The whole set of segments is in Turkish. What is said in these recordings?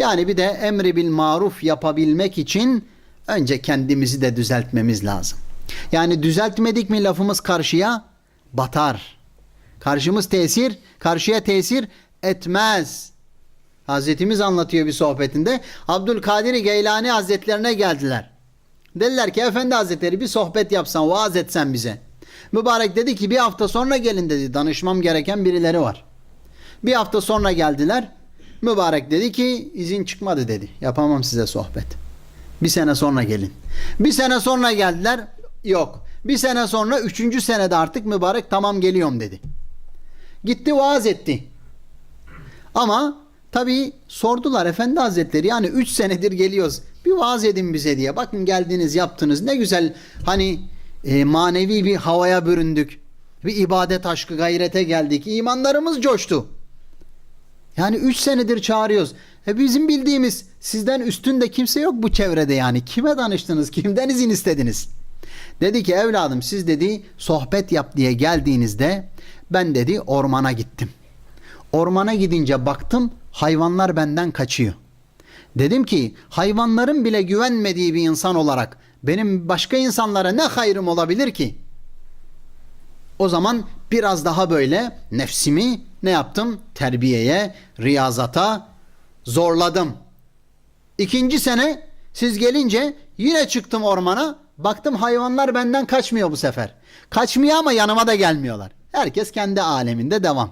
Yani bir de emri bil maruf yapabilmek için önce kendimizi de düzeltmemiz lazım. Yani düzeltmedik mi lafımız karşıya batar. Karşımız tesir, karşıya tesir etmez. Hazretimiz anlatıyor bir sohbetinde. Abdülkadir Geylani Hazretlerine geldiler. Dediler ki Efendi Hazretleri bir sohbet yapsan, vaaz etsen bize. Mübarek dedi ki bir hafta sonra gelin dedi. Danışmam gereken birileri var. Bir hafta sonra geldiler. Mübarek dedi ki izin çıkmadı dedi. Yapamam size sohbet. Bir sene sonra gelin. Bir sene sonra geldiler. Yok. Bir sene sonra üçüncü senede artık mübarek tamam geliyorum dedi. Gitti vaaz etti. Ama tabii sordular Efendi Hazretleri yani 3 senedir geliyoruz. Bir vaaz edin bize diye. Bakın geldiniz yaptınız. Ne güzel hani e, manevi bir havaya büründük. Bir ibadet aşkı gayrete geldik. İmanlarımız coştu. Yani 3 senedir çağırıyoruz. E bizim bildiğimiz sizden üstün de kimse yok bu çevrede yani. Kime danıştınız? Kimden izin istediniz? Dedi ki evladım siz dedi sohbet yap diye geldiğinizde ben dedi ormana gittim. Ormana gidince baktım hayvanlar benden kaçıyor. Dedim ki hayvanların bile güvenmediği bir insan olarak benim başka insanlara ne hayrım olabilir ki? O zaman biraz daha böyle nefsimi ne yaptım? Terbiyeye, riyazata zorladım. İkinci sene siz gelince yine çıktım ormana. Baktım hayvanlar benden kaçmıyor bu sefer. Kaçmıyor ama yanıma da gelmiyorlar. Herkes kendi aleminde devam.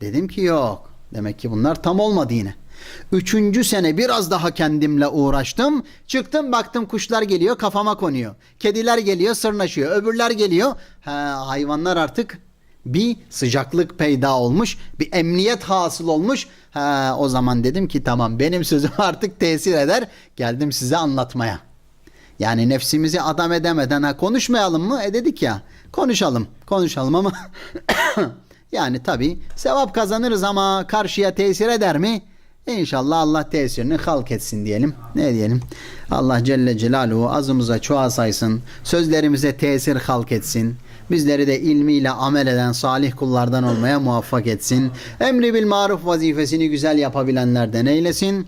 Dedim ki yok. Demek ki bunlar tam olmadı yine. Üçüncü sene biraz daha kendimle uğraştım. Çıktım baktım kuşlar geliyor kafama konuyor. Kediler geliyor sırnaşıyor. Öbürler geliyor. Ha, hayvanlar artık bir sıcaklık peyda olmuş. Bir emniyet hasıl olmuş. Ha, o zaman dedim ki tamam benim sözüm artık tesir eder. Geldim size anlatmaya. Yani nefsimizi adam edemeden ha konuşmayalım mı? E dedik ya. Konuşalım. Konuşalım ama yani tabi sevap kazanırız ama karşıya tesir eder mi? İnşallah Allah tesirini halk etsin diyelim. Ne diyelim? Allah Celle Celaluhu azımıza çoğa saysın. Sözlerimize tesir halk etsin. Bizleri de ilmiyle amel eden salih kullardan olmaya muvaffak etsin. Emri bil maruf vazifesini güzel yapabilenlerden eylesin.